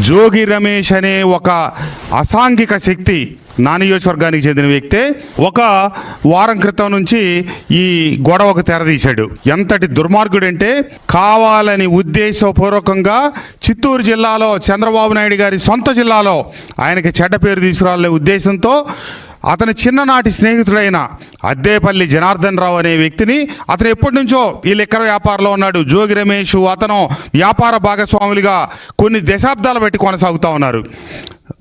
జోగి రమేష్ అనే ఒక అసాంఘిక శక్తి నా నియోజకవర్గానికి చెందిన వ్యక్తే ఒక వారం క్రితం నుంచి ఈ గొడవకు తెరదీశాడు. ఎంతటి దుర్మార్గుడంటే కావాలని ఉద్దేశపూర్వకంగా చిత్తూరు జిల్లాలో చంద్రబాబు నాయుడు గారి సొంత జిల్లాలో ఆయనకి చెడ్డ పేరు తీసుకురాలనే ఉద్దేశంతో అతని చిన్ననాటి స్నేహితుడైన అద్దేపల్లి జనార్దన్ రావు అనే వ్యక్తిని అతను ఎప్పటి నుంచో ఈ లెక్కర వ్యాపారంలో ఉన్నాడు. జోగి రమేష్ అతను వ్యాపార భాగస్వాములుగా కొన్ని దశాబ్దాలు పెట్టి కొనసాగుతూ ఉన్నారు.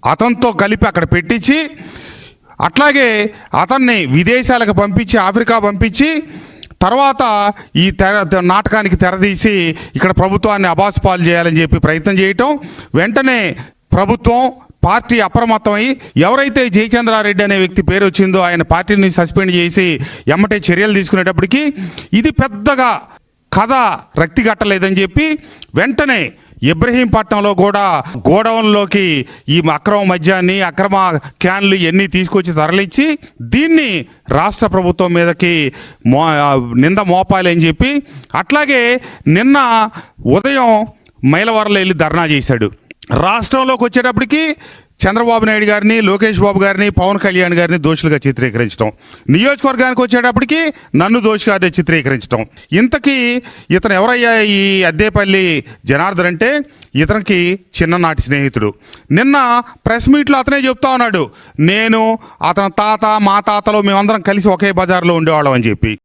అతనితో కలిపి అక్కడ పెట్టించి అట్లాగే అతన్ని విదేశాలకు పంపించి ఆఫ్రికా పంపించి తర్వాత ఈ తెర నాటకానికి తెరదీసి ఇక్కడ ప్రభుత్వాన్ని అబాసుపాలు చేయాలని చెప్పి ప్రయత్నం చేయటం వెంటనే ప్రభుత్వం పార్టీ అప్రమత్తమై ఎవరైతే జయచంద్రారెడ్డి అనే వ్యక్తి పేరు వచ్చిందో ఆయన పార్టీని సస్పెండ్ చేసి ఎమ్మటే చర్యలు తీసుకునేటప్పటికి ఇది పెద్దగా కథ రక్తి కట్టలేదని చెప్పి వెంటనే ఇబ్రహీంపట్నంలో కూడా గోడౌన్లోకి ఈ అక్రమ మద్యాన్ని అక్రమ క్యాన్లు ఇవన్నీ తీసుకొచ్చి తరలించి దీన్ని రాష్ట్ర ప్రభుత్వం మీదకి మో నింద మోపాలి అని చెప్పి అట్లాగే నిన్న ఉదయం మైలవరంలో వెళ్ళి ధర్నా చేశాడు. రాష్ట్రంలోకి వచ్చేటప్పటికి చంద్రబాబు నాయుడు గారిని లోకేష్ బాబు గారిని పవన్ కళ్యాణ్ గారిని దోషులుగా చిత్రీకరించడం నియోజకవర్గానికి వచ్చేటప్పటికి నన్ను దోషిగారిని చిత్రీకరించడం ఇంతకీ ఇతను ఎవరయ్యా ఈ అద్దేపల్లి జనార్దన్ అంటే ఇతనికి చిన్ననాటి స్నేహితుడు. నిన్న ప్రెస్ మీట్లో అతనే చెప్తా ఉన్నాడు నేను అతని తాత మా తాతలో మేమందరం కలిసి ఒకే బజార్లో ఉండేవాళ్ళం అని చెప్పి.